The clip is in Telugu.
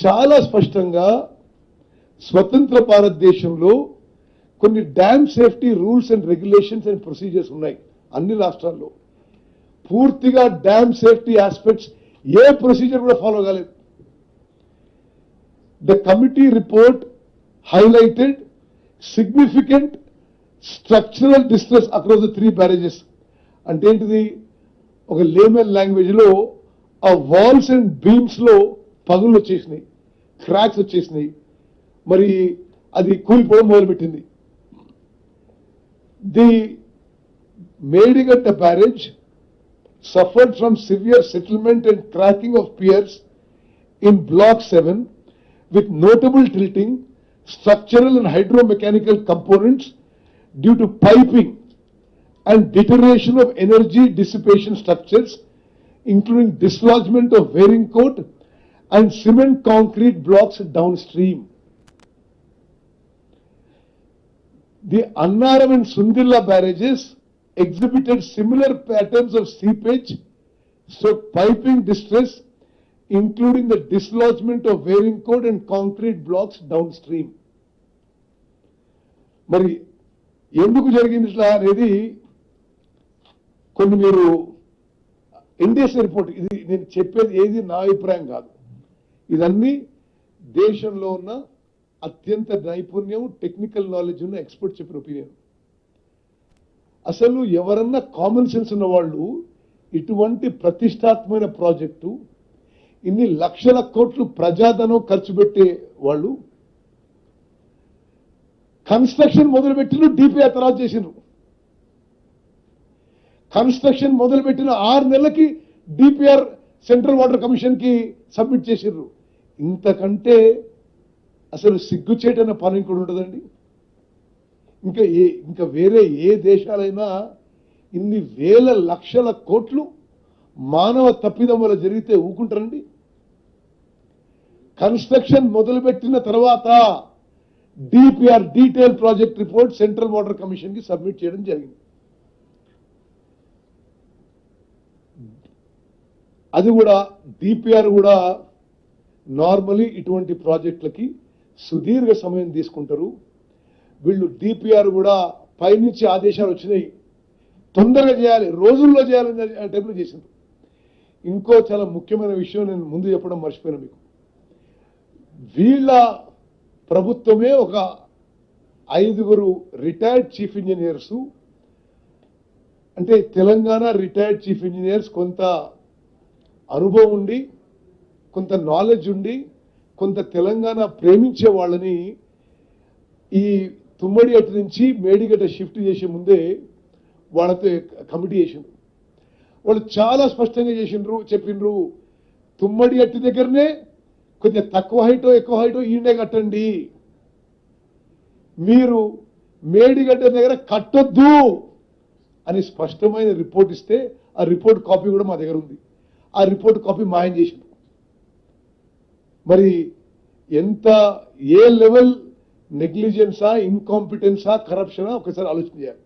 చాలా స్పష్టంగా స్వతంత్ర భారతదేశంలో కొన్ని dam safety rules and regulations and procedures ఉన్నాయి అన్ని రాష్ట్రాల్లో. పూర్తిగా డ్యామ్ సేఫ్టీ ఆస్పెక్ట్స్ ఏ ప్రొసీజర్ కూడా ఫాలో కాలేదు. The committee report highlighted significant structural distress across the three barrages. అంటే ఏంటిది? ఒక లేమన్ లాంగ్వేజ్లో ఆ వాల్స్ అండ్ బీమ్స్లో పగుళ్ళు వచ్చేసినాయి క్రాక్స్ వచ్చేసినాయి. మరి అది కూలిపోవడం మొదలుపెట్టింది. The Medigadda barrage suffered from severe settlement and cracking of piers in block seven with notable tilting structural and hydro mechanical components due to piping and deterioration of energy dissipation structures including dislodgement of wearing coat and cement concrete blocks downstream. The Annaram and Sundilla barrages exhibited similar patterns of seepage, so piping distress, including the dislodgement of wearing cord and concrete blocks downstream. మరి ఎందుకు జరిగింది ఇట్లా అనేది కొన్ని మీరు ఎన్డీఎస్ రిపోర్ట్ ఇది నేను చెప్పేది ఏది నా అభిప్రాయం కాదు ఇదన్నీ దేశంలో ఉన్న అత్యంత నైపుణ్యం టెక్నికల్ నాలెడ్జ్ ఉన్న ఎక్స్పర్ట్ చెప్పిన ఒపీనియన్ అసలు ఎవరన్నా కామన్ సెన్స్ ఉన్న వాళ్ళు ఇటువంటి ప్రతిష్టాత్మకమైన ప్రాజెక్టు ఇన్ని లక్షల కోట్లు ప్రజాధనం ఖర్చు పెట్టే వాళ్ళు కన్స్ట్రక్షన్ మొదలుపెట్టిన డిపిఆర్ తర్వాత చేసిండ్రు. కన్స్ట్రక్షన్ మొదలుపెట్టిన ఆరు నెలలకి డిపిఆర్ సెంట్రల్ వాటర్ కమిషన్కి సబ్మిట్ చేసిండ్రు. ఇంతకంటే అసలు సిగ్గుచేటైన పని ఇంకోటి ఉంటుందండి. ఇంకా ఏ ఇంకా వేరే ఏ దేశాలైనా ఇన్ని వేల లక్షల కోట్లు మానవ తప్పిదం వల్ల జరిగితే ఊకుంటారండి. కన్స్ట్రక్షన్ మొదలుపెట్టిన తర్వాత DPR detail project report central water కమిషన్కి సబ్మిట్ చేయడం జరిగింది. అది కూడా డిపిఆర్ కూడా నార్మలీ ఇటువంటి ప్రాజెక్టులకి సుదీర్ఘ సమయం తీసుకుంటారు. వీళ్ళు డిపిఆర్ కూడా పైనుంచి ఆదేశాలు వచ్చినాయి. తొందరగా చేయాలి రోజుల్లో చేయాలని ఆ టైంలో చేసింది. ఇంకో చాలా ముఖ్యమైన విషయం నేను ముందు చెప్పడం మర్చిపోయినా మీకు. వీళ్ళ ప్రభుత్వమే ఒక ఐదుగురు రిటైర్డ్ చీఫ్ ఇంజనీర్స్ అంటే తెలంగాణ రిటైర్డ్ చీఫ్ ఇంజనీర్స్ కొంత అనుభవం ఉండి కొంత నాలెడ్జ్ ఉండి కొంత తెలంగాణ ప్రేమించే వాళ్ళని ఈ తుమ్మడి అటు నుంచి మేడిగడ్డ షిఫ్ట్ చేసే ముందే వాళ్ళతో కమిటీ చేసిండ్రు. వాళ్ళు చాలా స్పష్టంగా చేసిండ్రు చెప్పిండ్రు తుమ్మడి అట్టి దగ్గరనే కొంచెం తక్కువ హైటో ఎక్కువ హైటో ఈయనే కట్టండి. మీరు మేడిగడ్డ దగ్గర కట్టొద్దు అని స్పష్టమైన రిపోర్ట్ ఇస్తే ఆ రిపోర్ట్ కాపీ కూడా మా దగ్గర ఉంది. ఆ రిపోర్ట్ కాపీ మాయం చేసింది మరి ఎంత ఏ లెవెల్ నెగ్లిజెన్సా ఇన్కాంపిటెన్సా కరప్షనా ఒకసారి ఆలోచన చేయాలి.